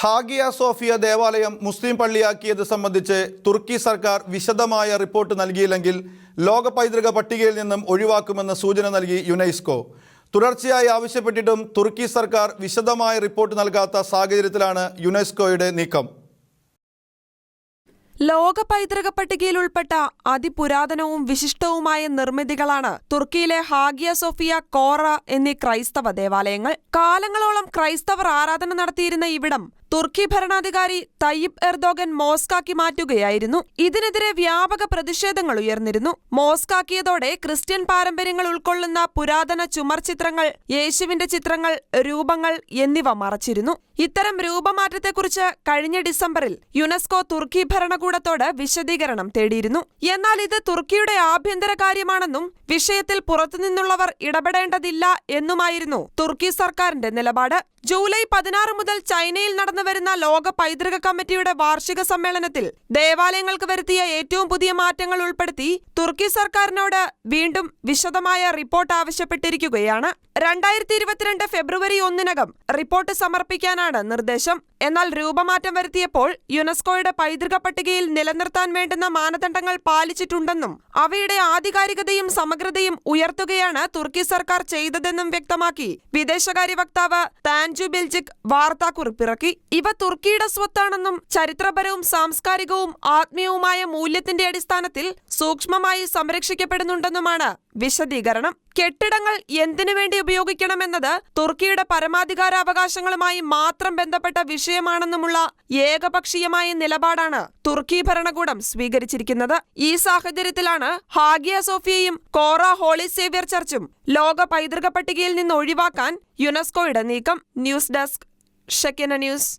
Hagia Sophia ദേവാലയം മുസ്ലിം പള്ളിയാക്കിയത് സംബന്ധിച്ച് തുർക്കി സർക്കാർ വിശദമായ റിപ്പോർട്ട് നൽകിയില്ലെങ്കിൽ ലോക പൈതൃക പട്ടികയിൽ നിന്നും ഒഴിവാക്കുമെന്ന് സൂചന നൽകി യുനെസ്കോ. തുടർച്ചയായി ആവശ്യപ്പെട്ടിട്ടും തുർക്കി സർക്കാർ വിശദമായ റിപ്പോർട്ട് നൽകാത്ത സാഹചര്യത്തിലാണ് യുനെസ്കോയുടെ നീക്കം. ലോക പൈതൃക പട്ടികയിൽ ഉൾപ്പെട്ട അതിപുരാതനവും വിശിഷ്ടവുമായ നിർമ്മിതികളാണ് തുർക്കിയിലെ ഹാഗിയ സോഫിയ കോറ എന്നീ ക്രൈസ്തവ ദേവാലയങ്ങൾ. കാലങ്ങളോളം ക്രൈസ്തവർ ആരാധന നടത്തിയിരുന്ന ഇവിടം തുർക്കി ഭരണാധികാരി തയ്യിബ് എർദോഗൻ മോസ്കാക്കി മാറ്റുകയായിരുന്നു. ഇതിനെതിരെ വ്യാപക പ്രതിഷേധങ്ങൾ ഉയർന്നിരുന്നു. മോസ്കാക്കിയതോടെ ക്രിസ്ത്യൻ പാരമ്പര്യങ്ങൾ ഉൾക്കൊള്ളുന്ന പുരാതന ചുമർ ചിത്രങ്ങൾ യേശുവിന്റെ ചിത്രങ്ങൾ രൂപങ്ങൾ എന്നിവ മറച്ചിരുന്നു. ഇത്തരം രൂപമാറ്റത്തെക്കുറിച്ച് കഴിഞ്ഞ ഡിസംബറിൽ യുനെസ്കോ തുർക്കി ഭരണകൂടത്തോട് വിശദീകരണം തേടിയിരുന്നു. എന്നാൽ ഇത് തുർക്കിയുടെ ആഭ്യന്തര കാര്യമാണെന്നും വിഷയത്തിൽ പുറത്തുനിന്നുള്ളവർ ഇടപെടേണ്ടതില്ല എന്നുമായിരുന്നു തുർക്കി സർക്കാരിന്റെ നിലപാട്. ജൂലൈ പതിനാറ് മുതൽ ചൈനയിൽ നടന്നുവരുന്ന ലോക പൈതൃക കമ്മിറ്റിയുടെ വാർഷിക സമ്മേളനത്തിൽ ദേവാലയങ്ങൾക്ക് വരുത്തിയ ഏറ്റവും പുതിയ മാറ്റങ്ങൾ ഉൾപ്പെടുത്തി തുർക്കി സർക്കാരിനോട് വീണ്ടും വിശദമായ റിപ്പോർട്ട് ആവശ്യപ്പെട്ടിരിക്കുകയാണ്. രണ്ടായിരത്തി ഇരുപത്തിരണ്ട് ഫെബ്രുവരി ഒന്നിനകം റിപ്പോർട്ട് സമർപ്പിക്കാനാണ് നിർദ്ദേശം. എന്നാൽ രൂപമാറ്റം വരുത്തിയപ്പോൾ യുനെസ്കോയുടെ പൈതൃക പട്ടികയിൽ നിലനിർത്താൻ വേണ്ടുന്ന മാനദണ്ഡങ്ങൾ പാലിച്ചിട്ടുണ്ടെന്നും അവയുടെ ആധികാരികതയും സമഗ്രതയും ഉയർത്തുകയാണ് തുർക്കി സർക്കാർ ചെയ്തതെന്നും വ്യക്തമാക്കി. വിദേശകാര്യ വക്താവ് താൻജു ബെൽജിക് വാർത്താക്കുറിപ്പിറക്കി. ഇവ തുർക്കിയുടെ സ്വത്താണെന്നും ചരിത്രപരവും സാംസ്കാരികവും ആത്മീയവുമായ മൂല്യത്തിന്റെ അടിസ്ഥാനത്തിൽ സൂക്ഷ്മമായി സംരക്ഷിക്കപ്പെടുന്നുണ്ടെന്നുമാണ് വിശദീകരണം. കെട്ടിടങ്ങൾ എന്തിനു വേണ്ടി ഉപയോഗിക്കണമെന്നത് തുർക്കിയുടെ പരമാധികാരാവകാശങ്ങളുമായി മാത്രം ബന്ധപ്പെട്ട വിഷയമാണെന്നുമുള്ള ഏകപക്ഷീയമായ നിലപാടാണ് തുർക്കി ഭരണകൂടം സ്വീകരിച്ചിരിക്കുന്നത്. ഈ സാഹചര്യത്തിലാണ് ഹാഗിയ സോഫിയയും കോറ ഹോളി സേവ്യർ ചർച്ചും ലോക പൈതൃക പട്ടികയിൽ നിന്ന് ഒഴിവാക്കാൻ യുനെസ്കോയുടെ നീക്കം. News desk Shekinah news.